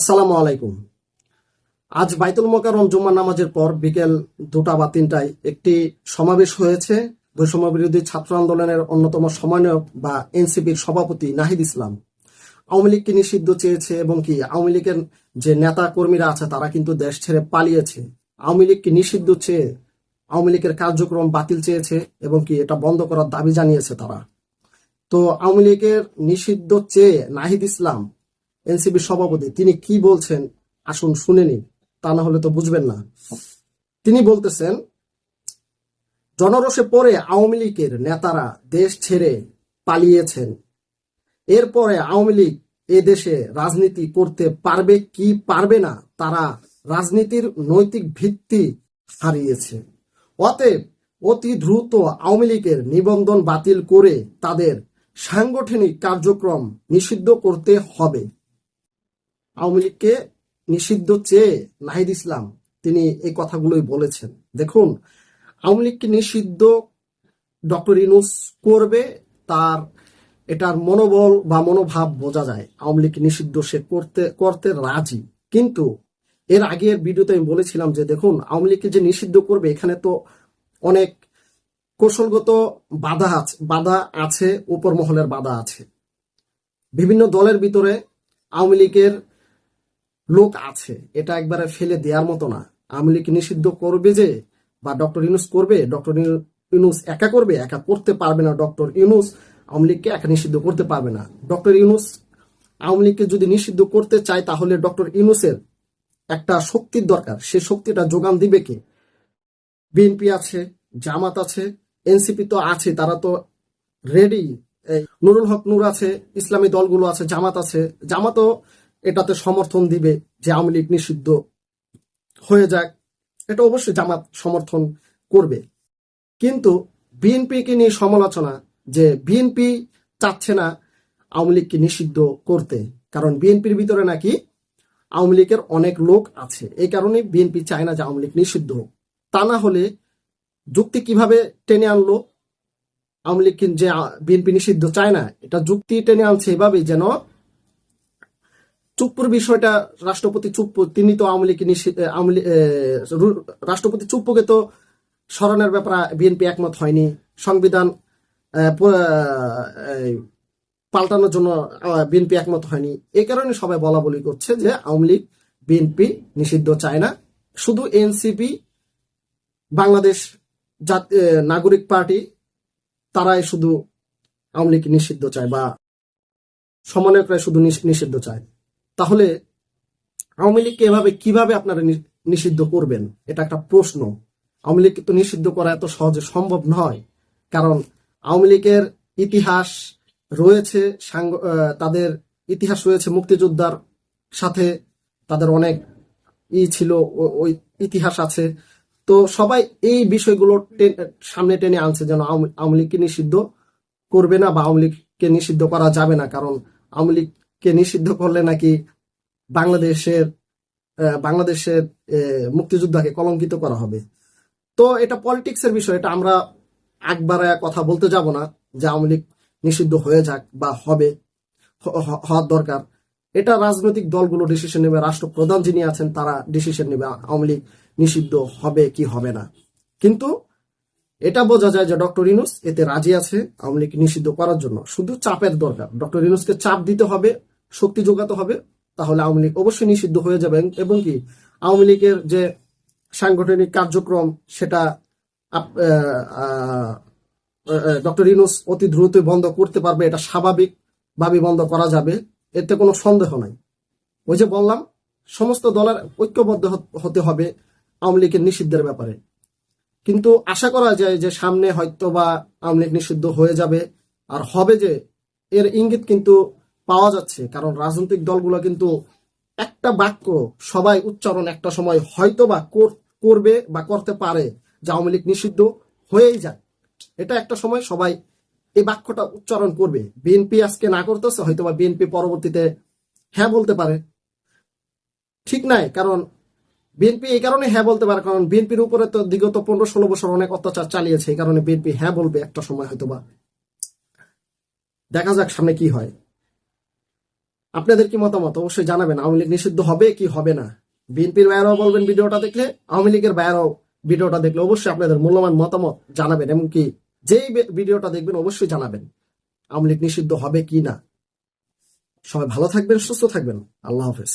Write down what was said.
আসসালামু আলাইকুম। আজ বাইতুল মোকাররম জুম্মা নামাজের পর বিকেল দুটা বা তিনটায় একটি সমাবেশ হয়েছে। বৈষম্য বিরোধী ছাত্র আন্দোলনের অন্যতম সমন্বয়ক বা এনসিপির সভাপতি নাহিদ ইসলাম। আওয়ামী লীগকে নিষিদ্ধ চেয়েছে এবং কি আওয়ামী লীগের যে নেতা কর্মীরা আছে, তারা কিন্তু দেশ ছেড়ে পালিয়েছে। আওয়ামী লীগকে নিষিদ্ধ চেয়ে আওয়ামী লীগের কার্যক্রম বাতিল চেয়েছে এবং কি এটা বন্ধ করার দাবি জানিয়েছে তারা। তো আওয়ামী লীগের নিষিদ্ধ চেয়ে নাহিদ ইসলাম এনসিপি সভাপতি, তিনি কি বলছেন? আসুন শুনে নিন। তা না হলে তো বুঝবেন না। তিনি বলতেছেন জনরসে পরে আওয়ামী লীগের নেতারা দেশ ছেড়ে পালিয়েছেন। এরপরে আওয়ামী লীগ এ দেশে রাজনীতি করতে পারবে কি পারবে না, তারা রাজনীতির নৈতিক ভিত্তি হারিয়েছে। অতএব অতি দ্রুত আওয়ামী লীগের নিবন্ধন বাতিল করে তাদের সাংগঠনিক কার্যক্রম নিষিদ্ধ করতে হবে। আওয়ামী লীগকে নিষিদ্ধ চেয়ে নাহিদ ইসলাম, তিনি এই কথাগুলোই বলেছেন। দেখুন, আওয়ামী লীগকে নিষিদ্ধ ডক্টর ইনুস করবে, তার এটার মনোবল বা মনোভাব বোঝা যায়। আওয়ামী লীগকে নিষিদ্ধ সে করতে করতে রাজি। কিন্তু এর আগের ভিডিওতে আমি বলেছিলাম যে, দেখুন, আওয়ামী লীগকে যে নিষিদ্ধ করবে, এখানে তো অনেক কৌশলগত বাধা আছে বাধা আছে উপর মহলের বাধা আছে। বিভিন্ন দলের ভিতরে আওয়ামী লীগের লোক আছে, এটা একবারে ফেলে দেওয়ার মতো না। আওয়ামী লীগ নিষিদ্ধ করবে যে বা ডক্টর ইউনুস করবে, ডক্টর ইউনুস একা করবে, একা করতে পারবে না ডক্টর ইউনুস, আওয়ামী লীগকে একা নিষিদ্ধ করতে পারবে না। ডক্টর ইউনুস আওয়ামী লীগকে যদি নিষিদ্ধ করতে চায়, তাহলে ডক্টর ইউনুসের একটা শক্তির দরকার। সেই শক্তিটা যোগান দিবে কে? বিএনপি আছে, জামাত আছে, এনসিপি তো আছে, তারা তো রেডি নুরুল হক নূর আছে, ইসলামী দলগুলো আছে, জামাত আছে। জামাতও এটাতে সমর্থন দিবে যে আওয়ামী লীগ নিষিদ্ধ হয়ে যাক, এটা অবশ্যই জামাত সমর্থন করবে। কিন্তু বিএনপিকে নিয়ে সমালোচনা যে বিএনপি চাচ্ছে না আওয়ামী লীগকে নিষিদ্ধ করতে, কারণ বিএনপির ভিতরে নাকি আওয়ামী লীগের অনেক লোক আছে। এই কারণে বিএনপি চায় না যে আওয়ামী লীগ নিষিদ্ধ তা না হলে যুক্তি কীভাবে টেনে আনলো? আওয়ামী লীগ যে বিএনপি নিষিদ্ধ চায় না, এটা যুক্তি টেনে আনছে এভাবেই যেন চুপ্পুর বিষয়টা রাষ্ট্রপতি চুপ্পু, তিনি তো আওয়ামী লীগ আওয়ামী রাষ্ট্রপতি চুপ্পুকে তো স্মরণের ব্যাপারে বিএনপি একমত হয়নি। সংবিধান পাল্টানোর জন্য বিএনপি একমত হয়নি। এই কারণে সবাই বলা বলি করছে যে আওয়ামী লীগ, বিএনপি নিষিদ্ধ চায় না। শুধু এনসিপি, বাংলাদেশ নাগরিক পার্টি, তারাই শুধু আওয়ামী লীগ নিষিদ্ধ চায় বা সমন্বয়করা শুধু নিষিদ্ধ চায়। তাহলে আওয়ামী লীগকে এভাবে কীভাবে আপনারা নিষিদ্ধ করবেন? এটা একটা প্রশ্ন। আওয়ামী লীগকে তো নিষিদ্ধ করা এত সহজে সম্ভব নয়। কারণ আওয়ামী লীগের ইতিহাস রয়েছে তাদের ইতিহাস রয়েছে মুক্তিযোদ্ধার সাথে। তাদের অনেক ই ছিল ওই ইতিহাস আছে। তো সবাই এই বিষয়গুলো সামনে টেনে আনছে যেন আওয়ামী- লীগকে নিষিদ্ধ করবে না বা আওয়ামী লীগকে নিষিদ্ধ করা যাবে না। কারণ আওয়ামী লীগকে নিষিদ্ধ করলে নাকি বাংলাদেশের বাংলাদেশের মুক্তিযোদ্ধাকে কলঙ্কিত করা হবে? তো এটা পলিটিক্স এর বিষয়, এটা আমরা একবারে কথা বলতে যাব না যে আওয়ামী লীগ নিষিদ্ধ হয়ে যাক বা হবে হওয়ার দরকার। এটা রাজনৈতিক দলগুলো ডিসিশন নেবে, রাষ্ট্রপ্রধান যিনি আছেন তারা ডিসিশন নেবে আওয়ামী লীগ নিষিদ্ধ হবে কি হবে না। কিন্তু এটা বোঝা যায় যে ডক্টর ইনুস এতে রাজি আছে আওয়ামী লীগ নিষিদ্ধ করার জন্য। শুধু চাপের দরকার, ডক্টর ইনুসকে চাপ দিতে হবে শক্তি যোগাতে হবে, তাহলে আওয়ামী লীগ অবশ্যই নিষিদ্ধ হয়ে যাবে। এবং কি, আওয়ামী লীগের যে সাংগঠনিক কার্যক্রম, সেটা ডক্টর ইনুস অতি দ্রুত বন্ধ করতে পারবে, এটা স্বাভাবিক ভাবে বন্ধ করা যাবে, এতে কোনো সন্দেহ নাই। ওই যে বললাম, সমস্ত দলের ঐক্যবদ্ধ হতে হবে আওয়ামী লীগের নিষিদ্ধের ব্যাপারে। কিন্তু আশা করা যায় যে সামনে হয়তো বা আওয়ামী লীগ নিষিদ্ধ হয়ে যাবে, আর হবে যে, এর ইঙ্গিত কিন্তু পাওয়া যাচ্ছে। কারণ রাজনৈতিক দলগুলো কিন্তু একটা বাক্য সবাই উচ্চারণ একটা সময় হয়তো বা কর- করবে বা করতে পারে, যে আওয়ামী লীগ নিষিদ্ধ হয়েই যায়। এটা একটা সময় সবাই এই বাক্যটা উচ্চারণ করবে। বিএনপি আজকে না করতেছে হয়তো বা বিএনপি পরবর্তীতে হ্যাঁ বলতে পারে। ঠিক নাই, কারণ বিএনপি এই কারণে হ্যাঁ বলতে পারে, কারণ বিএনপির উপরে তো বিগত পনেরো ষোলো বছর অনেক অত্যাচার চালিয়েছে, এই কারণে বিএনপি হ্যাঁ বলবে একটা সময় হয়তো বা দেখা যাক সামনে কি হয়। আপনাদের কি মতামত? অবশ্যই জানাবেন। আওয়ামী লীগ নিষিদ্ধ হবে কি হবে না? বিএনপির বাইরেও বলবেন ভিডিওটা দেখলে, আওয়ামী লীগের বাইরেও ভিডিওটা দেখলে অবশ্যই আপনাদের মূল্যবান মতামত জানাবেন এমনকি যেই ভিডিওটা দেখবেন অবশ্যই জানাবেন। আওয়ামী লীগ নিষিদ্ধ হবে কি না? সবাই ভালো থাকবেন, সুস্থ থাকবেন। আল্লাহ হাফেজ।